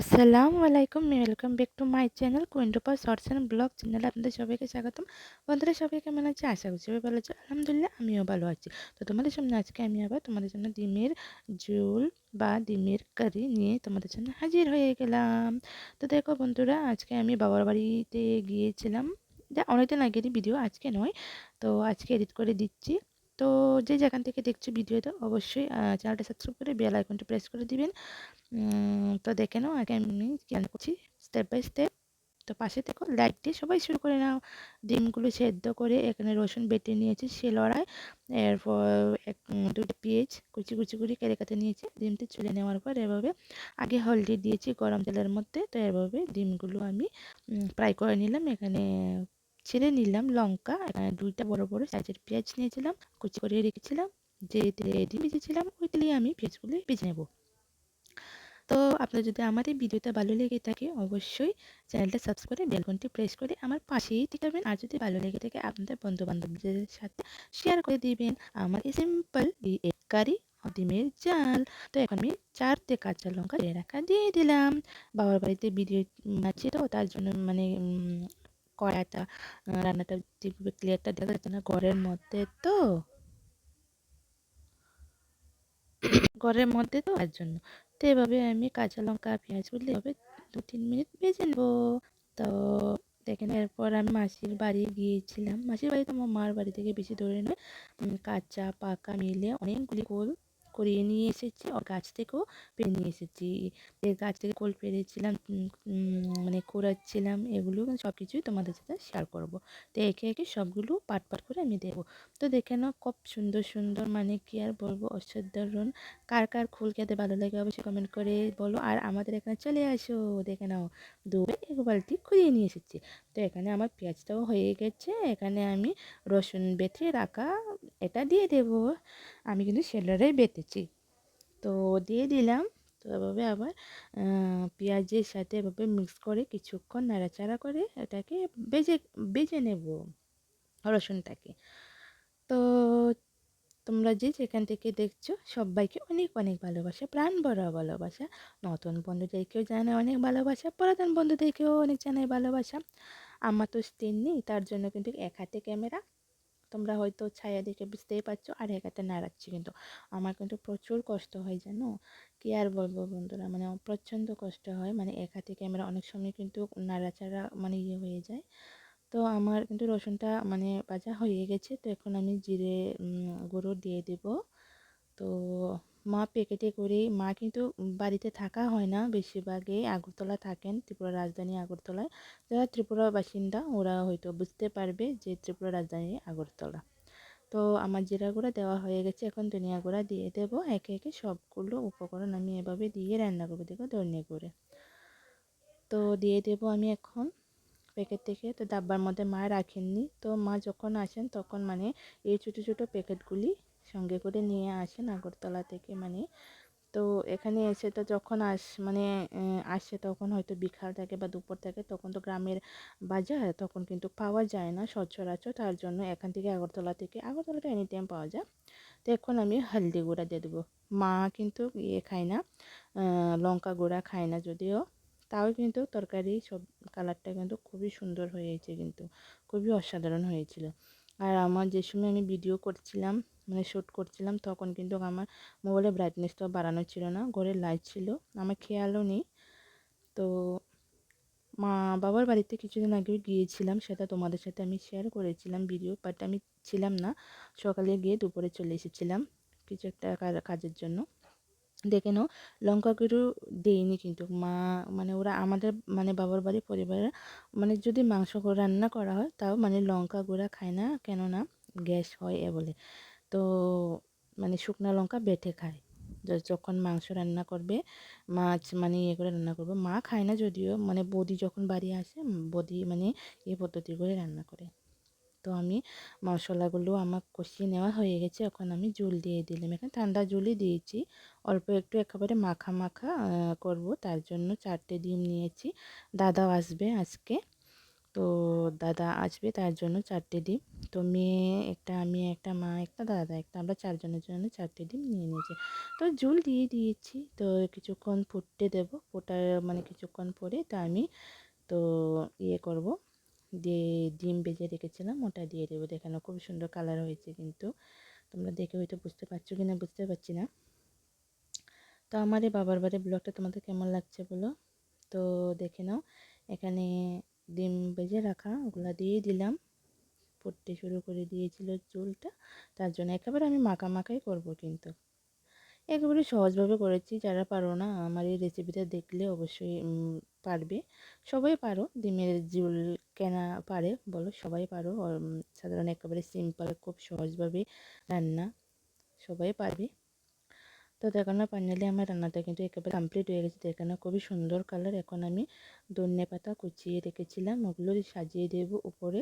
আসসালামু আলাইকুম welcome back to my channel কুইন্টোপা shorts and blog channel আপনাদের সবাইকে স্বাগতম। বন্ধুরা, সবাই কেমন আছে? আশা করছি সবাই ভালো আছে। আলহামদুলিল্লাহ, আমিও ভালো আছি। তো তোমাদের সামনে আজকে আমি আবার তোমাদের জন্য ডিমের ঝোল বা ডিমের কারি নিয়ে তোমাদের সামনে হাজির হয়ে গেলাম। তো দেখো বন্ধুরা, আজকে আমি বাবার বাড়িতে গিয়েছিলাম। যা অনেকদিন আগেরই ভিডিও আজকে নয়। তো আজকে এডিট করে দিচ্ছি। তো যে যেখান থেকে দেখছ ভিডিওটা অবশ্যই চ্যানেলটা সাবস্ক্রাইব করে বেল আইকনটা প্রেস করে দিবেন। তো দেখে নাও আগে আমি কেন করছি স্টেপ বাই স্টেপ তো পাশে দেখো লাইট দিয়ে সবাই শুরু করে নাও। ডিমগুলো সেদ্ধ করে এখানে রসুন বেটে নিয়েছি সে লড়াই এরপর এক দুটো পেঁয়াজ কুচি কুচি করে কেটে কেটে নিয়েছি, ডিমটি চুলে নেওয়ার পর এভাবে আগে হলদি দিয়েছি গরম তেলের মধ্যে। তো এভাবে ডিমগুলো আমি ফ্রাই করে নিলাম। এখানে ছেড়ে নিলাম লঙ্কা। দুইটা বড় বড় সাইজের পেঁয়াজ নিয়েছিলাম, কুচি করে রেখেছিলাম, যে তেলে ডিম ভেজেছিলাম, ওই তেলে আমি পেঁয়াজগুলো ভেজে নেব। তো আপনার যদি আমার এই ভিডিওটা ভালো লেগে থাকে, অবশ্যই চ্যানেলটা সাবস্ক্রাইব করে বেলকনটি প্রেস করে আমার পাশেই থাকবেন। আর যদি ভালো লেগে থাকে, আপনাদের বন্ধু বান্ধবদের সাথে শেয়ার করে দিবেন। আমার এই সিম্পল কারি ডিমের জাল তো এখন আমি চারটে কাঁচা লঙ্কা দিয়ে রাখা দিয়ে দিলাম। বাবার বাড়িতে ভিডিও আছে তো, তার জন্য মানে কড়াটা রান্নাটা ক্লিয়ারটা দেখা যাচ্ছে না, ঘরের মধ্যে তো, ঘরের মধ্যে তো তার জন্য। তো এভাবে আমি কাঁচা লঙ্কা, পেঁয়াজ পেঁয়াজগুলো এভাবে দু তিন মিনিট ভেজে নেব। তো দেখেন, এরপর আমি মাসির বাড়ি গিয়েছিলাম। মাসির বাড়ি তো আমার মার বাড়ি থেকে বেশি দূরে নয়। কাঁচা, পাকা, মিলে অনেকগুলি কোল করিয়ে নিয়ে এসেছি। ওর গাছ থেকেও পেরে নিয়ে এসেছি। যে গাছ থেকে কোল পেরেছিলাম মানে কুড়াচ্ছিলাম এগুলো সব কিছুই তোমাদের সাথে শেয়ার করব। তো একে একে সবগুলো পাট পাট করে আমি দেবো। তো দেখে নাও খুব সুন্দর সুন্দর মানে কি আর বলব, অসাধারণ। কার কার ফুল খেতে ভালো লাগে অবশ্যই কমেন্ট করে বলো। আর আমাদের এখানে চলে আসো, দেখে নাও। দুবে এক বালতি কুড়িয়ে নিয়ে এসেছি। তো এখানে আমার পেঁয়াজটাও হয়ে গেছে। এখানে আমি রসুন বেটে রাখা, এটা দিয়ে দেব। আমি কিন্তু সেলারে বেটেছি। তো দিয়ে দিলাম। তো এভাবে আবার পেঁয়াজের সাথে এভাবে মিক্স করে কিছুক্ষণ নাড়াচাড়া করে এটাকে বেজে বেজে নেব রসুনটাকে। তো তোমরা যে যেখান থেকে দেখছ সবাইকে অনেক অনেক ভালোবাসা, প্রাণ বড় ভালোবাসা। নতুন বন্ধুদেরকেও জানায় অনেক ভালোবাসা, পুরাতন বন্ধুদেরকেও অনেক জানায় ভালোবাসা। আমার তো স্ক্রিন নেই, তার জন্য কিন্তু এক হাতে ক্যামেরা তোমরা হয়তো ছায়া দেখে বুঝতেই পারছ, আর একাতে নাড়াচ্ছি কিন্তু। আমার কিন্তু প্রচুর কষ্ট হয় জানো? কী আর বলব বন্ধুরা? মানে প্রচণ্ড কষ্ট হয়। মানে একা থেকে ক্যামেরা অনেক সময় কিন্তু নাড়াচাড়া মানে ইয়ে হয়ে যায়। তো আমার কিন্তু রসুনটা মানে ভাজা হয়ে গেছে। তো এখন আমি জিরে গুঁড়ো দিয়ে দেবো। তো মা প্যাকেটে করে মা কিন্তু বাড়িতে থাকা হয় না। বেশিরভাগই আগরতলা থাকেন, ত্রিপুরা রাজধানী আগরতলায়। যারা ত্রিপুরার বাসিন্দা, ওরা হয়তো বুঝতে পারবে যে ত্রিপুরা রাজধানী আগরতলা। তো আমার জিরা গুঁড়া দেওয়া হয়ে গেছে, এখন ধনিয়া গুঁড়া দিয়ে দেব। একে একে সবগুলো উপকরণ আমি এভাবে দিয়ে রান্না করব, দেখো ধনিয়া করে তো দিয়ে দেব আমি এখন প্যাকেট থেকে। তো ডাব্বার মধ্যে মা রাখেননি। তো মা যখন আসেন তখন মানে এই ছোটো ছোটো প্যাকেটগুলি সঙ্গে করে নিয়ে আসেন আগরতলা থেকে মানে। তো এখানে এসে তো যখন আস মানে আসে তখন হয়তো বিকাল থাকে বা দুপুর থাকে তখন তো গ্রামের বাজার, তখন কিন্তু পাওয়া যায় না সচরাচর। তার জন্য এখান থেকে আগরতলা থেকে, আগরতলাটা এনি টাইম পাওয়া যায়। তো এখন আমি হলদি গুঁড়া দিয়ে দেবো। মা কিন্তু ইয়ে খায় না লঙ্কা গুঁড়া খায় না যদিও। তাও কিন্তু তরকারি সব কালারটা কিন্তু খুবই সুন্দর হয়েছে কিন্তু, খুবই অসাধারণ হয়েছিল। আর আমার যে সময় আমি ভিডিও করছিলাম মানে শ্যুট করছিলাম, তখন কিন্তু আমার মোবাইলের ব্রাইটনেসটাও বাড়ানো ছিল না, ঘরে লাইট ছিল, আমার খেয়ালও নেই। তো মা বাবার বাড়িতে কিছুদিন আগে গিয়েছিলাম, সেটা তোমাদের সাথে আমি শেয়ার করেছিলাম ভিডিও বাট আমি ছিলাম না। সকালে গিয়ে দুপুরে চলে এসেছিলাম কিছু একটা কাজের জন্য। দেখে নাও। লঙ্কা গুঁড়ো দেয়নি কিন্তু। মা মানে ওরা আমাদের মানে বাবার বাড়ি, পরিবারের মানে যদি মাংস রান্না করা হয়, তাও মানে লঙ্কা গুঁড়া খায় না, কেননা গ্যাস হয় এ বলে। তো মানে শুকনো লঙ্কা বেটে খায়। যখন মাংস রান্না করবে, মাছ মানে ইয়ে করে রান্না করবে, মা খায় না যদিও। মানে বদি যখন বাড়ি আসে, বদি মানে এই পদ্ধতি করে রান্না করে। তো আমি মশলাগুলো আমার কষিয়ে নেওয়া হয়ে গেছে। এখন আমি জল দিয়ে দিলাম। এখানে ঠান্ডা জলই দিয়েছি। অল্প একটু একেবারে মাখা মাখা করব। তার জন্য চারটে ডিম নিয়েছি। দাদাও আসবে আজকে। তো দাদা আসবে, তার জন্য চারটে ডিম। তো মেয়ে একটা, আমি একটা, মা একটা, দাদা একটা, আমরা চারজনের জন্য চারটে ডিম নিয়ে নিয়েছি। তো জল দিয়ে দিয়েছি। তো কিছুক্ষণ ফুটতে দেবো। ফোটার মানে কিছুক্ষণ পরে তো আমি, তো ইয়ে করব। দিয়ে ডিম বেজে রেখেছিলাম, ওটা দিয়ে দেবো। দেখানো খুব সুন্দর কালার হয়েছে কিন্তু। তোমরা দেখে হয়তো বুঝতে পারছ কি না বুঝতে পারছি না। তো আমার এই বাবার বাড়ির ব্লগটা তোমাদের কেমন লাগছে বলো? তো দেখে নাও, এখানে ডিম বেজে রাখা, ওগুলা দিয়ে দিলাম। ফুটতে শুরু করে দিয়েছিল চুলটা, তার জন্য একেবারে আমি মাখা মাখাই করব কিন্তু। একেবারে সহজভাবে করেছি। যারা পারো না, আমার এই রেসিপিটা দেখলে অবশ্যই পারবে। সবাই পারো, ডিমের ঝুল কেনা পারে বলো, সবাই পারো। সাধারণ একেবারে সিম্পল খুব সহজভাবে রান্না, সবাই পারবে। তো দেখানো ফাইনালি আমার রান্নাটা কিন্তু একেবারে কমপ্লিট হয়ে গেছে। দেখো না, খুবই সুন্দর কালার এখন আমি ধনে পাতা কুচিয়ে রেখেছিলাম, ওগুলো সাজিয়ে দেবো উপরে।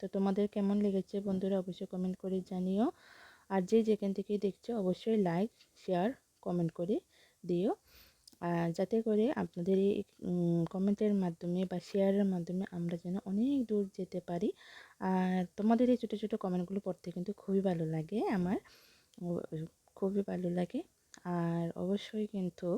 তো তোমাদের কেমন লেগেছে বন্ধুরা, অবশ্যই কমেন্ট করে জানিও। আর যে যেখান থেকে দেখছ, অবশ্যই লাইক শেয়ার কমেন্ট করে দিও। যাতে করে আপনাদের এই কমেন্টের মাধ্যমে বা শেয়ারের মাধ্যমে আমরা যেন অনেক দূর যেতে পারি। আর তোমাদের এই ছোটো ছোটো কমেন্টগুলো পড়তে কিন্তু খুবই ভালো লাগে আমার। খুবই ভালো লাগে। আর অবশ্যই কিন্তু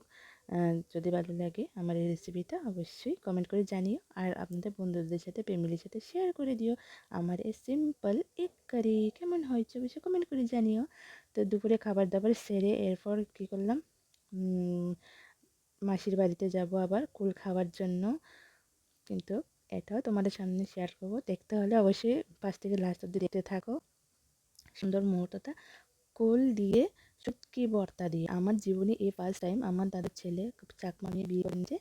যদি ভালো লাগে আমার এই রেসিপিটা অবশ্যই কমেন্ট করে জানিও। আর আপনাদের বন্ধুদের সাথে ফ্যামিলির সাথে শেয়ার করে দিও। আমার এই সিম্পল এক কারি কেমন হয়েছে অবশ্যই কমেন্ট করে জানিও। তো দুপুরে খাবার দাবার সেরে এরপর কী করলাম? মাসির বাড়িতে যাব আবার কুল খাওয়ার জন্য। কিন্তু এটাও তোমাদের সামনে শেয়ার করব। দেখতে হলে অবশ্যই পাশ থেকে লাস্ট অব্দি দেখতে থাকো। সুন্দর মুহূর্তটা কুল দিয়ে শুটকি বর্তা দিয়ে। আমার জীবনে এই ফার্স্ট টাইম আমার দাদার ছেলে চাকমা নিয়ে বিয়ে করেছে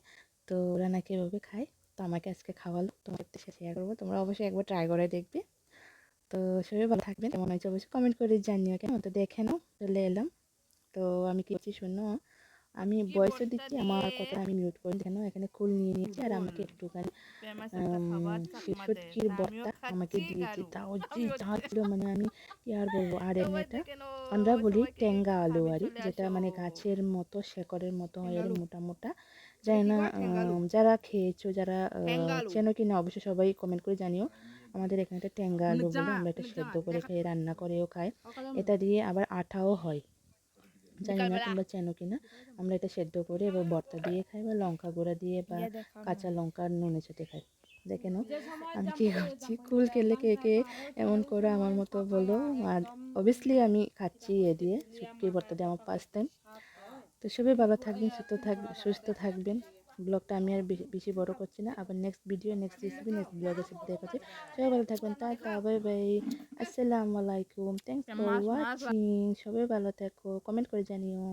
তো ওরা নাকি এভাবে খায়। তো আমাকে আজকে খাওয়ালো তোমার সাথে শেয়ার করব। তোমরা অবশ্যই একবার ট্রাই করে দেখবে। তো সবাই ভালো থাকবেন। কেমন হয়েছে অবশ্যই কমেন্ট করে জানিও। কেন তো দেখে নাও। চলে এলাম। তো আমি কি করছি শোনো? আমি বয়সও দিচ্ছি আমার কথা আমি মিউট করে কেন? এখানে কুল নিয়ে নিয়েছি আর আমাকে একটুখানি শিশুটির বর্তা আমাকে দিয়েছি। তাও যে যা ছিল মানে আমি কি আর বলব? আর এটা আমরা বলি টেঙ্গা আলু আর যেটা মানে গাছের মতো শেকড়ের মতো হয় আর মোটা মোটা। জানি না যারা খেয়েছো যারা চেনো কিনা অবশ্যই সবাই কমেন্ট করে জানিও। আমাদের এখানে একটা টেঙ্গা আলু বলে আমরা এটা সেদ্ধ করে খাই রান্না করেও খাই। এটা দিয়ে আবার আঠাও হয়। জানি না তোমরা চেনো কিনা। আমরা এটা সেদ্ধ করে এবার বর্তা দিয়ে খাই বা লঙ্কা গুঁড়া দিয়ে বা কাঁচা লঙ্কা নুনে ছেটে খাই। দেখে নাও। আমি কী করছি কুল খেলে কে কে এমন করে আমার মতো বলো। আর অবভিয়াসলি আমি খাচ্ছি এ দিয়ে। শুটকি বর্তা দিয়ে আমার পাঁচ টাইম তো সবাই ভালো থাকবেন সুস্থ থাক সুস্থ থাকবেন। ব্লগটা আমি আর বেশি বড় করছি না। আবার next video next recipe next ব্লগের সাথে দেখাচ্ছি সবাই ভালো থাকবেন। টাটা বাই বাই আসসালামু আলাইকুম। থ্যাংকস ফর ওয়াচিং সবাই ভালো থাকো। কমেন্ট করে জানিও।